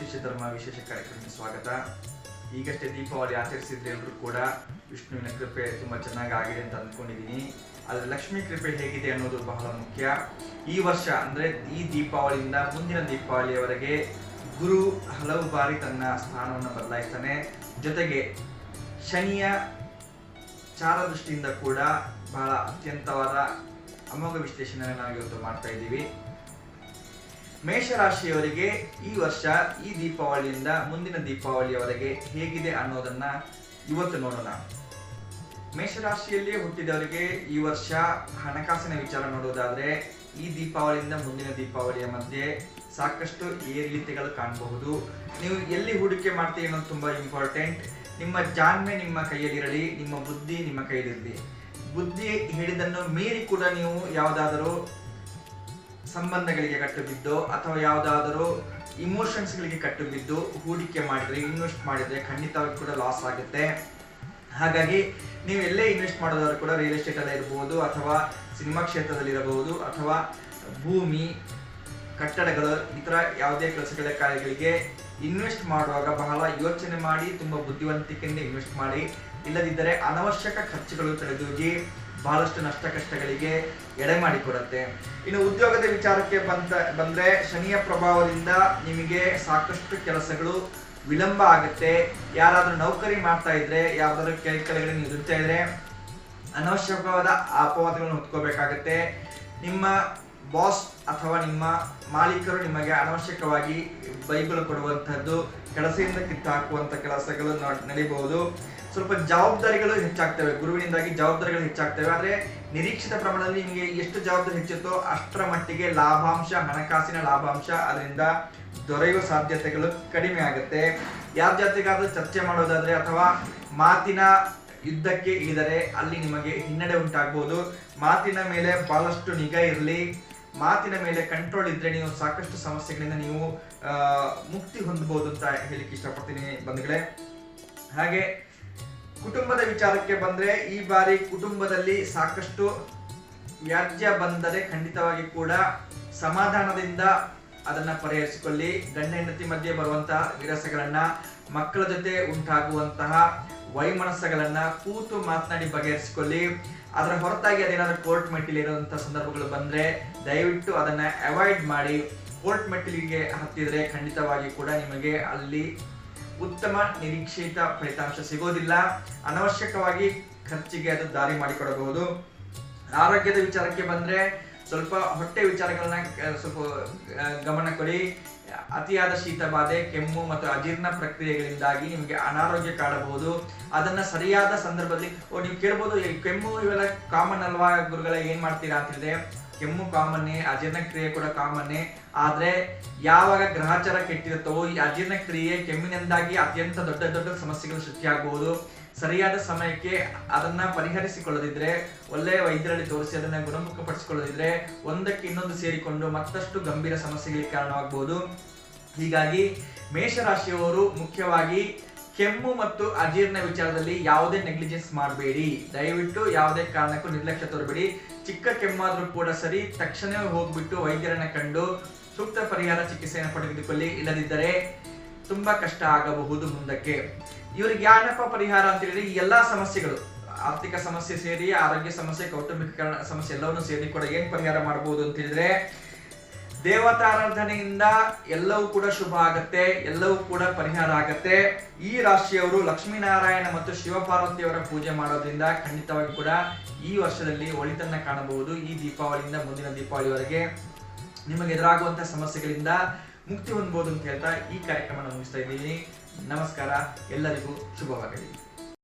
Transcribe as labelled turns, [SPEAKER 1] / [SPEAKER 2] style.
[SPEAKER 1] ವಿಶೇಷ ಕಾರ್ಯಕ್ರಮಕ್ಕೆ ಸ್ವಾಗತ. ಈಗಷ್ಟೇ ದೀಪಾವಳಿ ಆಚರಿಸಿದ್ರೆ ಎಲ್ಲರೂ ಕೂಡ ವಿಷ್ಣುವಿನ ಕೃಪೆ ತುಂಬ ಚೆನ್ನಾಗಿ ಆಗಿದೆ ಅಂತ ಅಂದ್ಕೊಂಡಿದ್ದೀನಿ ಆದರೆ ಲಕ್ಷ್ಮೀ ಕೃಪೆ ಹೇಗಿದೆ ಅನ್ನೋದು ಬಹಳ ಮುಖ್ಯ. ಈ ವರ್ಷ ಅಂದರೆ ಈ ದೀಪಾವಳಿಯಿಂದ ಮುಂದಿನ ದೀಪಾವಳಿಯವರೆಗೆ ಗುರು ಹಲವು ಬಾರಿ ತನ್ನ ಸ್ಥಾನವನ್ನು ಬದಲಾಯಿಸ್ತಾನೆ. ಜೊತೆಗೆ ಶನಿಯ ಚಾರದೃಷ್ಟಿಯಿಂದ ಕೂಡ ಬಹಳ ಅತ್ಯಂತವಾದ ಅಮೋಘ ವಿಶ್ಲೇಷಣೆ ನಾವು ಇವತ್ತು ಮಾಡ್ತಾ ಇದ್ದೀವಿ. ಮೇಷರಾಶಿಯವರಿಗೆ ಈ ವರ್ಷ ಈ ದೀಪಾವಳಿಯಿಂದ ಮುಂದಿನ ದೀಪಾವಳಿಯವರೆಗೆ ಹೇಗಿದೆ ಅನ್ನೋದನ್ನ ಇವತ್ತು ನೋಡೋಣ. ಮೇಷರಾಶಿಯಲ್ಲಿಯೇ ಹುಟ್ಟಿದವರಿಗೆ ಈ ವರ್ಷ ಹಣಕಾಸಿನ ವಿಚಾರ ನೋಡೋದಾದ್ರೆ ಈ ದೀಪಾವಳಿಯಿಂದ ಮುಂದಿನ ದೀಪಾವಳಿಯ ಮಧ್ಯೆ ಸಾಕಷ್ಟು ಏರಿಳಿತಗಳು ಕಾಣಬಹುದು. ನೀವು ಎಲ್ಲಿ ಹೂಡಿಕೆ ಮಾಡ್ತೀರಿ ಅನ್ನೋದು ತುಂಬಾ ಇಂಪಾರ್ಟೆಂಟ್. ನಿಮ್ಮ ಜಾಣ್ಮೆ ನಿಮ್ಮ ಕೈಯಲ್ಲಿರಲಿ, ನಿಮ್ಮ ಬುದ್ಧಿ ನಿಮ್ಮ ಕೈಯಲ್ಲಿರಲಿ. ಬುದ್ಧಿ ಹೇಳಿದನ್ನು ಮೀರಿ ಕೂಡ ನೀವು ಯಾವುದಾದರೂ ಸಂಬಂಧಗಳಿಗೆ ಕಟ್ಟು ಬಿದ್ದು ಅಥವಾ ಯಾವುದಾದರೂ ಇಮೋಷನ್ಸ್ಗಳಿಗೆ ಕಟ್ಟು ಬಿದ್ದು ಹೂಡಿಕೆ ಮಾಡಿದ್ರೆ ಇನ್ವೆಸ್ಟ್ ಮಾಡಿದ್ರೆ ಖಂಡಿತವಾಗಿ ಕೂಡ ಲಾಸ್ ಆಗುತ್ತೆ. ಹಾಗಾಗಿ ನೀವು ಎಲ್ಲೇ ಇನ್ವೆಸ್ಟ್ ಮಾಡೋದಾದ್ರೂ ಕೂಡ ರಿಯಲ್ ಎಸ್ಟೇಟ್ ಅಲ್ಲೇ ಇರಬಹುದು ಅಥವಾ ಸಿನಿಮಾ ಕ್ಷೇತ್ರದಲ್ಲಿ ಇರಬಹುದು ಅಥವಾ ಭೂಮಿ, ಕಟ್ಟಡಗಳು, ಈ ಯಾವುದೇ ಕೆಲಸಗಳ ಕಾರ್ಯಗಳಿಗೆ ಇನ್ವೆಸ್ಟ್ ಮಾಡುವಾಗ ಬಹಳ ಯೋಚನೆ ಮಾಡಿ, ತುಂಬಾ ಬುದ್ಧಿವಂತಿಕೆಯಿಂದ ಇನ್ವೆಸ್ಟ್ ಮಾಡಿ. ಇಲ್ಲದಿದ್ದರೆ ಅನವಶ್ಯಕ ಖರ್ಚುಗಳು ತಡೆದೂಗಿ ಬಹಳಷ್ಟು ನಷ್ಟ ಕಷ್ಟಗಳಿಗೆ ಎಡೆ ಮಾಡಿಕೊಡುತ್ತೆ. ಇನ್ನು ಉದ್ಯೋಗದ ವಿಚಾರಕ್ಕೆ ಬಂತ ಬಂದ್ರೆ ಶನಿಯ ಪ್ರಭಾವದಿಂದ ನಿಮಗೆ ಸಾಕಷ್ಟು ಕೆಲಸಗಳು ವಿಳಂಬ ಆಗುತ್ತೆ. ಯಾರಾದರೂ ನೌಕರಿ ಮಾಡ್ತಾ ಇದ್ರೆ, ಯಾವ್ದಾದ್ರು ಕೆಲ ಕೆಳಗಡೆ ನೀವು ಇದ್ರೆ ಅನವಶ್ಯಕವಾದ ಅಪವಾದಗಳನ್ನು ಹೊತ್ಕೋಬೇಕಾಗತ್ತೆ. ನಿಮ್ಮ ಬಾಸ್ ಅಥವಾ ನಿಮ್ಮ ಮಾಲೀಕರು ನಿಮಗೆ ಅನವಶ್ಯಕವಾಗಿ ಬೈಬಲ್ ಕೊಡುವಂತಹದ್ದು ಕೆಲಸದಿಂದ ಕಿತ್ತಾಕುವಂತ ಕೆಲಸಗಳು ನ- ನಡೀಬಹುದು. ಸ್ವಲ್ಪ ಜವಾಬ್ದಾರಿಗಳು ಹೆಚ್ಚಾಗ್ತವೆ, ಗುರುವಿನಿಂದಾಗಿ ಜವಾಬ್ದಾರಿಗಳು ಹೆಚ್ಚಾಗ್ತವೆ. ಆದ್ರೆ ನಿರೀಕ್ಷಿತ ಪ್ರಮಾಣದಲ್ಲಿ ನಿಮಗೆ ಎಷ್ಟು ಜವಾಬ್ದಾರಿ ಹೆಚ್ಚುತ್ತೋ ಅಷ್ಟರ ಮಟ್ಟಿಗೆ ಲಾಭಾಂಶ, ಹಣಕಾಸಿನ ಲಾಭಾಂಶ ಅದರಿಂದ ದೊರೆಯುವ ಸಾಧ್ಯತೆಗಳು ಕಡಿಮೆ ಆಗುತ್ತೆ. ಯಾರ ಜಾತಿಗಾದ್ರೂ ಚರ್ಚೆ ಮಾಡೋದಾದ್ರೆ ಅಥವಾ ಮಾತಿನ ಯುದ್ಧಕ್ಕೆ ಇಳಿದರೆ ಅಲ್ಲಿ ನಿಮಗೆ ಹಿನ್ನಡೆ ಉಂಟಾಗಬಹುದು ಮಾತಿನ ಮೇಲೆ ಬಹಳಷ್ಟು ನಿಗಾ ಇರಲಿ. ಮಾತಿನ ಮೇಲೆ ಕಂಟ್ರೋಲ್ ಇದ್ರೆ ನೀವು ಸಾಕಷ್ಟು ಸಮಸ್ಯೆಗಳಿಂದ ನೀವು ಮುಕ್ತಿ ಹೊಂದಬಹುದು ಅಂತ ಹೇಳಿಕ್ಕೆ ಇಷ್ಟಪಡ್ತೀನಿ ಬಂಧುಗಳೇ. ಹಾಗೆ ಕುಟುಂಬದ ವಿಚಾರಕ್ಕೆ ಬಂದ್ರೆ ಈ ಬಾರಿ ಕುಟುಂಬದಲ್ಲಿ ಸಾಕಷ್ಟು ವ್ಯಾಜ್ಯ ಬಂದರೆ ಖಂಡಿತವಾಗಿ ಕೂಡ ಸಮಾಧಾನದಿಂದ ಅದನ್ನ ಪರಿಹರಿಸಿಕೊಳ್ಳಿ. ಗಂಡ ಹೆಂಡತಿ ಮಧ್ಯೆ ಬರುವಂತಹ ವಿರಸಗಳನ್ನ ಮಕ್ಕಳ ಜೊತೆ ಉಂಟಾಗುವಂತಹ ವೈಮನಸ್ಸಗಳನ್ನ ಕೂತು ಮಾತನಾಡಿ ಬಗೆಹರಿಸಿಕೊಳ್ಳಿ. ಅದರ ಹೊರತಾಗಿ ಅದೇನಾದ್ರೂ ಕೋರ್ಟ್ ಮೆಟ್ಟಿಲು ಇರುವಂತಹ ಸಂದರ್ಭಗಳು ಬಂದ್ರೆ ದಯವಿಟ್ಟು ಅದನ್ನ ಅವಾಯ್ಡ್ ಮಾಡಿ. ಕೋರ್ಟ್ ಮೆಟ್ಟಿಲಿಗೆ ಹತ್ತಿದ್ರೆ ಖಂಡಿತವಾಗಿ ಕೂಡ ನಿಮಗೆ ಅಲ್ಲಿ ಉತ್ತಮ ನಿರೀಕ್ಷಿತ ಫಲಿತಾಂಶ ಸಿಗೋದಿಲ್ಲ. ಅನವಶ್ಯಕವಾಗಿ ಖರ್ಚಿಗೆ ಅದು ದಾರಿ ಮಾಡಿಕೊಡಬಹುದು. ಆರೋಗ್ಯದ ವಿಚಾರಕ್ಕೆ ಬಂದ್ರೆ ಸ್ವಲ್ಪ ಹೊಟ್ಟೆ ವಿಚಾರಗಳನ್ನ ಸ್ವಲ್ಪ ಗಮನ ಕೊಡಿ. ಅತಿಯಾದ ಶೀತ ಬಾಧೆ, ಕೆಮ್ಮು ಮತ್ತು ಅಜೀರ್ಣ ಪ್ರಕ್ರಿಯೆಗಳಿಂದಾಗಿ ನಿಮಗೆ ಅನಾರೋಗ್ಯ ಕಾಡಬಹುದು. ಅದನ್ನ ಸರಿಯಾದ ಸಂದರ್ಭದಲ್ಲಿ, ಓ, ನೀವು ಕೇಳ್ಬೋದು ಕೆಮ್ಮು ಇವೆಲ್ಲ ಕಾಮನ್ ಅಲ್ವಾ ಗುರುಗಳ, ಏನ್ ಮಾಡ್ತೀರಾ ಅಂತ ಹೇಳಿದ್ರೆ ಕೆಮ್ಮು ಕಾಮನ್ನೇ ಅಜೀರ್ಣ ಕ್ರಿಯೆ ಕೂಡ ಕಾಮನ್ನೇ ಆದ್ರೆ ಯಾವಾಗ ಗ್ರಹಚಾರ ಕೆಟ್ಟಿರುತ್ತವೋ ಈ ಅಜೀರ್ಣ ಕ್ರಿಯೆ ಕೆಮ್ಮಿನಿಂದಾಗಿ ಅತ್ಯಂತ ದೊಡ್ಡ ದೊಡ್ಡ ಸಮಸ್ಯೆಗಳು ಸೃಷ್ಟಿಯಾಗಬಹುದು. ಸರಿಯಾದ ಸಮಯಕ್ಕೆ ಅದನ್ನ ಪರಿಹರಿಸಿಕೊಳ್ಳದಿದ್ರೆ ಒಳ್ಳೆಯ ವೈದ್ಯರಲ್ಲಿ ತೋರಿಸಿ ಅದನ್ನ ಗುಣಮುಖಪಡಿಸಿಕೊಳ್ಳದಿದ್ರೆ ಒಂದಕ್ಕೆ ಇನ್ನೊಂದು ಸೇರಿಕೊಂಡು ಮತ್ತಷ್ಟು ಗಂಭೀರ ಸಮಸ್ಯೆಗಳಿಗೆ ಕಾರಣವಾಗಬಹುದು. ಹೀಗಾಗಿ ಮೇಷರಾಶಿಯವರು ಮುಖ್ಯವಾಗಿ ಕೆಮ್ಮು ಮತ್ತು ಅಜೀರ್ಣ ವಿಚಾರದಲ್ಲಿ ಯಾವುದೇ ನೆಗ್ಲಿಜೆನ್ಸ್ ಮಾಡಬೇಡಿ. ದಯವಿಟ್ಟು ಯಾವುದೇ ಕಾರಣಕ್ಕೂ ನಿರ್ಲಕ್ಷ್ಯ ತೋರಬೇಡಿ. ಚಿಕ್ಕ ಕೆಮ್ಮಾದರೂ ಕೂಡ ಸರಿ, ತಕ್ಷಣವೇ ಹೋಗ್ಬಿಟ್ಟು ವೈದ್ಯರನ್ನ ಕಂಡು ಸೂಕ್ತ ಪರಿಹಾರ ಚಿಕಿತ್ಸೆಯನ್ನು ಪಡೆದುಕೊಳ್ಳಿ, ಇಲ್ಲದಿದ್ದರೆ ತುಂಬಾ ಕಷ್ಟ ಆಗಬಹುದು ಮುಂದಕ್ಕೆ. ಇವರಿಗೆ ಯಾನಪ್ಪ ಪರಿಹಾರ ಅಂತ ಈ ಎಲ್ಲಾ ಸಮಸ್ಯೆಗಳು, ಆರ್ಥಿಕ ಸಮಸ್ಯೆ ಸೇರಿ, ಆರೋಗ್ಯ ಸಮಸ್ಯೆ, ಕೌಟುಂಬಿಕ ಸಮಸ್ಯೆ ಎಲ್ಲವನ್ನು ಸೇರಿ ಕೂಡ ಏನ್ ಪರಿಹಾರ ಮಾಡಬಹುದು ಅಂತ ಹೇಳಿದ್ರೆ, ದೇವತಾರಾಧನೆಯಿಂದ ಎಲ್ಲವೂ ಕೂಡ ಶುಭ ಆಗತ್ತೆ, ಎಲ್ಲವೂ ಕೂಡ ಪರಿಹಾರ ಆಗತ್ತೆ. ಈ ರಾಶಿಯವರು ಲಕ್ಷ್ಮೀನಾರಾಯಣ ಮತ್ತು ಶಿವಪಾರ್ವತಿಯವರ ಪೂಜೆ ಮಾಡೋದ್ರಿಂದ ಖಂಡಿತವಾಗಿ ಕೂಡ ಈ ವರ್ಷದಲ್ಲಿ ಒಳಿತನ್ನ ಕಾಣಬಹುದು. ಈ ದೀಪಾವಳಿಯಿಂದ ಮುಂದಿನ ದೀಪಾವಳಿವರೆಗೆ ನಿಮಗೆ ಎದುರಾಗುವಂತಹ ಸಮಸ್ಯೆಗಳಿಂದ ಮುಕ್ತಿ ಹೊಂದಬಹುದು ಅಂತ ಹೇಳ್ತಾ ಈ ಕಾರ್ಯಕ್ರಮ ಮುಗಿಸ್ತಾ ಇದ್ದೀನಿ. ನಮಸ್ಕಾರ. ಎಲ್ಲರಿಗೂ ಶುಭವಾಗಲಿ.